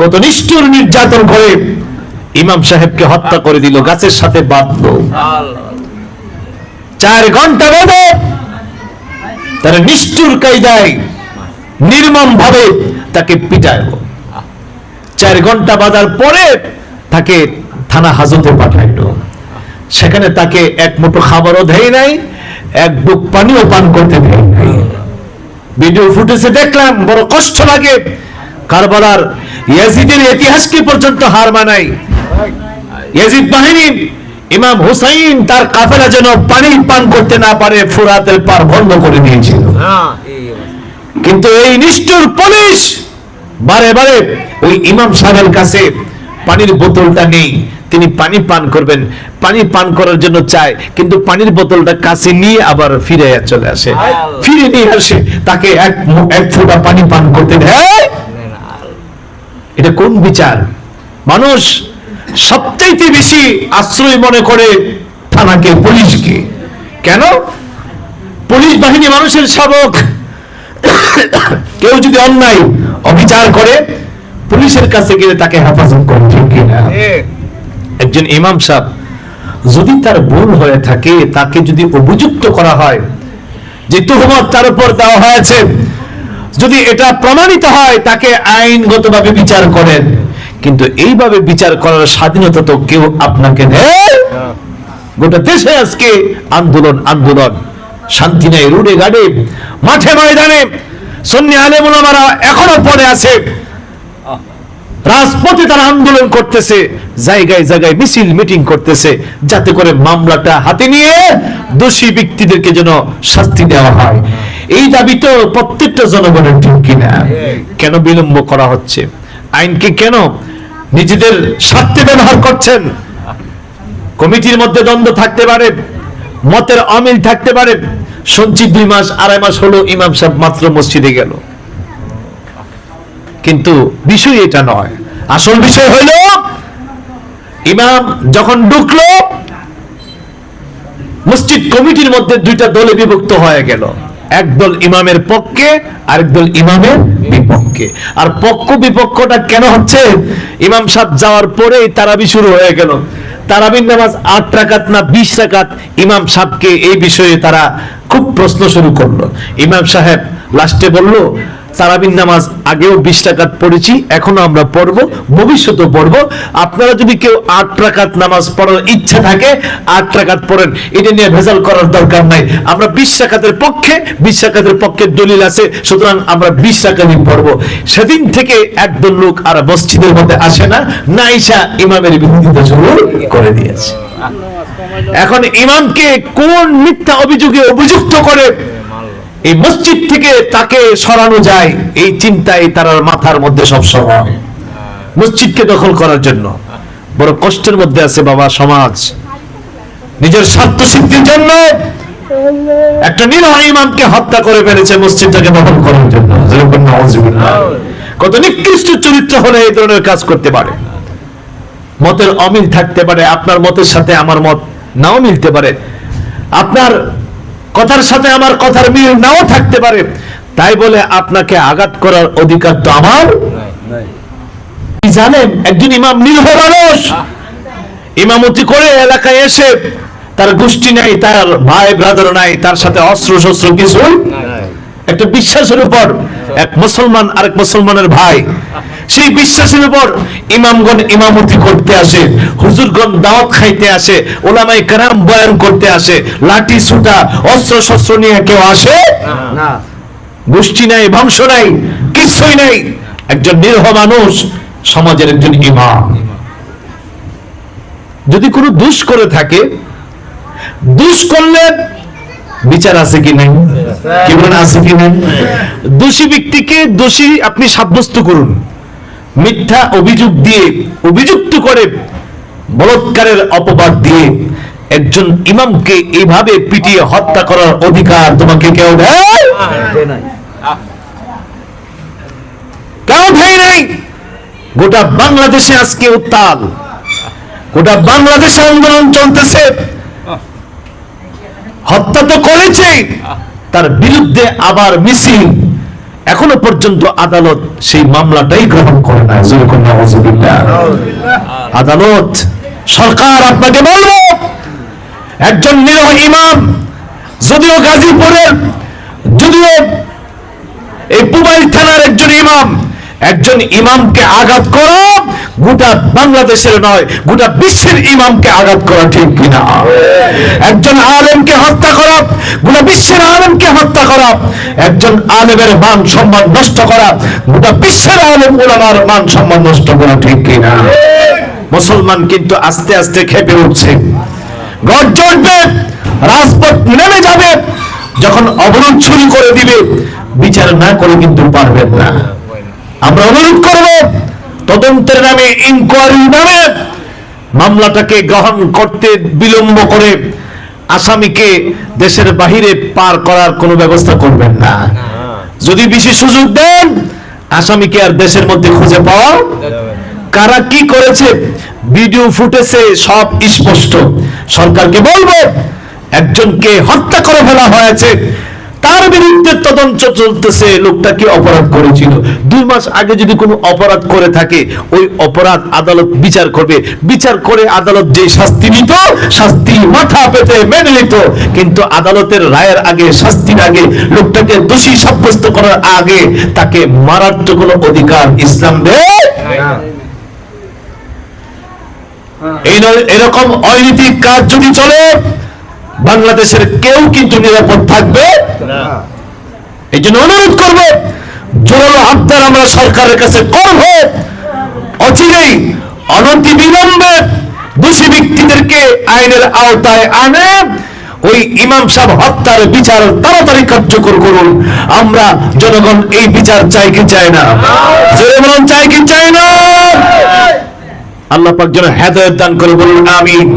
কত নিষ্ঠুর নির্যাতন করে ইমাম সাহেবকে হত্যা করে দিল, গাছের সাথে বাঁধলো। চার ঘণ্টা বাদে তারা নিষ্ঠুর কায়দায় নির্মম ভাবে তাকে পিটাইল চার ঘণ্টা বাজার পরে তাকে থানা হাজতে পাঠাইলো। সেখানে তাকে এক মুঠো খাবারও দেয় নাই, এক বুক পানিও পান করতে দেয় নাই। ভিডিও ফুটেজে দেখলাম, বড় কষ্ট লাগে। কারবালার ইয়াজিদের ইতিহাসকে পর্যন্ত হার মানাই। ইয়াজিদ বাহিনী ইমাম হুসাইন তার কাফেলা যেন পানি পান করতে না পারে ফুরাতের পার বন্ধ করে দিয়েছিল কিন্তু এই নিষ্ঠুর পুলিশ বারে বারে ওই ইমাম সাহেবের কাছে পানির বোতলটা নেই। তিনি পানি পান করবেন। পানি পান করার জন্য চায় কিন্তু পানির বোতলটা কাছে নিয়ে আবার ফিরে চলে আসে। ফিরে নিয়ে আসে তাকে এক এক ফোঁটা পানি পান করতে দেয়। এটা কোন বিচার? মানুষ সবচাইতে বেশি আশ্রয় মনে করে থানাকে পুলিশকে। কেন? পুলিশ বাহিনী মানুষের শাবক। কেউ যদি অন্যায় অবিচার করে পুলিশের কাছে গেলে তাকে হেফাজত করে ঠিক কিনা একজন ইমাম সাহেব যদি তার ভুল হয়ে থাকে তাকে যদি অভিযুক্ত করা হয় যে তুহমত তার উপর দেওয়া হয়েছে যদি এটা প্রমাণিত হয় তাকে আইনগতভাবে বিচার করেন। কিন্তু এইভাবে বিচার করার স্বাধীনতা তো কেউ আপনাকে দেয় গোটা দেশে আজকে আন্দোলন আন্দোলন। শান্তি নেই রুডে গাড়ে মাঠে ময়দানে। সন্নি আলেমুলামারা এখনও পড়ে আছে। রাজপথে তারা আন্দোলন করতেছে জায়গায় জায়গায় মিছিল মিটিং করতেছে যাতে করে মামলাটা হাতে নিয়ে দোষী ব্যক্তিদেরকে যেন শাস্তি দেওয়া হয়। এই দাবি তো প্রত্যেকটা জনগণের ঠিক কিনা? কেন বিলম্ব করা হচ্ছে? আইনকে কেন নিজেদের স্বার্থে ব্যবহার করছেন? কমিটির মধ্যে দ্বন্দ্ব থাকতে পারে মতের অমিল থাকতে পারে। শুনছি দুই মাস আড়াই মাস হলো ইমাম সাহেব মাত্র মসজিদে গেল। কিন্তু বিষয় এটা নয়। আসল বিষয় হইল ইমাম যখন ঢুকলো মসজিদ কমিটির মধ্যে দুইটা দলে বিভক্ত হয়ে গেল। একদল ইমামের পক্ষে আরেকদল ইমামের বিপক্ষে। আর পক্ষ বিপক্ষটা কেন হচ্ছে? ইমাম সাহেব যাওয়ার পরেই তারাবি শুরু হয়ে গেল। তারাবির নামাজ আট টাকাত না বিশ টাকাত ইমাম সাহেবকে এই বিষয়ে তারা খুব প্রশ্ন শুরু করল। ইমাম সাহেব লাস্টে বলল তারাবির নামাজ আগেও বিশ টাকাত পড়েছি এখনও আমরা পড়ব, ভবিষ্যতেও পড়ব। আপনারা যদি কেউ আট রাকাত নামাজ পড়ার ইচ্ছা থাকে, আট রাকাত পড়েন। এটা নিয়ে ভেজাল করার দরকার নাই। আমরা বিশ রাকাতের পক্ষে, বিশ রাকাতের পক্ষে দলিল আছে, সুতরাং আমরা বিশ রাকাতই পড়ব। সেদিন থেকে একদল লোক আর মসজিদের মধ্যে আসে না নাইসা ইমামের বিরোধিতা শুরু করে দিয়েছে। এখন ইমামকে কোন মিথ্যা অভিযোগে অভিযুক্ত করে এই মসজিদ থেকে তাকে সরানো যায়, এই চিন্তাই তার মাথার মধ্যে সব সময়। মসজিদকে দখল করার জন্য। বড় কষ্টের মধ্যে আছে বাবা, সমাজ। নিজের স্বার্থ সিদ্ধির জন্য একটা নিরহ ইমামকে হত্যা করে ফেলেছে মসজিদটাকে দখল করার জন্য। কত নিকৃষ্ট চরিত্র হলে এই ধরনের কাজ করতে পারে। মতের অমিল থাকতে পারে, আপনার মতের সাথে আমার মত নাও মিলতে পারে। আপনার কথার সাথে আমার কথার মিল নাও থাকতে পারে। তাই বলে আপনাকে আঘাত করার অধিকার তো আমার জানেন, একজন ইমাম নির্ভ মানুষ। ইমামতি করে এলাকায় এসে তার গোষ্ঠী নাই, তার ভাই ব্রাদার নাই, তার সাথে অস্ত্র শস্ত্র কিছু একটা বিশ্বাসের উপর এক মুসলমান আরেক মুসলমানের ভাই। সেই বিশ্বাসের উপর ইমামগণ ইমামতি করতে আসে হুজুরগণ দাওয়াত খাইতে আসে ওলামাই কারাম বয়ান করতে আসে লাঠি সুটা অস্ত্র শস্ত্র নিয়ে কেউ আসে? না। গোষ্ঠী নাই বংশ নাই কিছুই নাই। একজন নিরহ মানুষ সমাজের একজন ইমাম। যদি কোনো দুষ করে থাকে দুষ করলে বিচার আছে কি নাই? কি বলেন, আছে কি নাই? দোষী ব্যক্তিকে দোষী আপনি সাব্যস্ত করুন। মিথ্যা অভিযোগ দিয়ে, অভিযুক্ত করে, বলৎকারের অপবাদ দিয়ে একজন ইমামকে এইভাবে পিটিয়ে হত্যা করার অধিকার তোমাকে কেউ দেয়? কেউ দেয় নাই। গোটা বাংলাদেশে আজকে উত্তাল। গোটা বাংলাদেশে আন্দোলন চলতেছে। হত্যা তো করেছে তার বিরুদ্ধে আবার মিছিল। এখনও পর্যন্ত আদালত সেই মামলাটাই গ্রহণ করে না আদালত, সরকার, আপনাকে বলব, একজন নিরহ ইমাম, যদিও গাজীপুরের, যদিও এই পুবাইল থানার একজন ইমাম একজন ইমামকে আঘাত করা গোটা বাংলাদেশের নয়, গোটা বিশ্বের ইমামকে আঘাত করা ঠিক কিনা? একজন আলেমকে হত্যা করা, গোটা বিশ্বের আলেমকে হত্যা করা, একজন আলেমের মান সম্মান নষ্ট করা, গোটা বিশ্বের আলেম ওলামার মান সম্মান নষ্ট করা ঠিক কিনা? মুসলমান কিন্তু আস্তে আস্তে খেপে উঠছে। গর্জ উঠবে রাজপথ নেমে যাবে, যখন অবরোধ শুরু করে দিবে, বিচার না করে কিন্তু পারবেন না। আমরা অনুরোধ করব, তদন্তের নামে ইনকোয়ারির নামে মামলাটাকে গ্রহণ করতে বিলম্ব করে আসামিকে দেশের বাহিরে পার করার কোনো ব্যবস্থা করবেন না। যদি বেশি সুযোগ দেন, আসামিকে আর দেশের মধ্যে খুঁজে পাওয়া কারা কি করেছে, ভিডিও ফুটেজে সব স্পষ্ট। সরকারকে বলব, একজনকে হত্যা করে ফেলা হয়েছে তার বিরুদ্ধে তদন্ত চলতেছে। লোকটা কি অপরাধ করেছিল? দুই মাস আগে যদি কোনো অপরাধ করে থাকে, ওই অপরাধ আদালত বিচার করবে। বিচার করে আদালত যে শাস্তি নিত, শাস্তি মাথা পেতে মেনে নিত। কিন্তু আদালতের রায়ের আগে, শাস্তির আগে, লোকটাকে দোষী সাব্যস্ত করার আগে তাকে মারার তো কোনো অধিকার ইসলাম দেয় এরকম অনৈতিক কাজ যদি চলে, বাংলাদেশের কেউ কিন্তু নিরাপদ থাকবে। এই জন্য অনুরোধ করব, জোরালো আবদার আমরা সরকারের কাছে করব। অচিরেই অনতি বিলম্বে দোষী ব্যক্তিদেরকে আইনের আওতায় আনে। ওই ইমাম সাহেব হত্যার বিচার তাড়াতাড়ি কার্যকর করুন। আমরা জনগণ এই বিচার চাই কি চাই না? বলুন, চাই কি চাই না? আল্লাহ পাক যেন হেদায়ত দান করে বলুন, আমিন।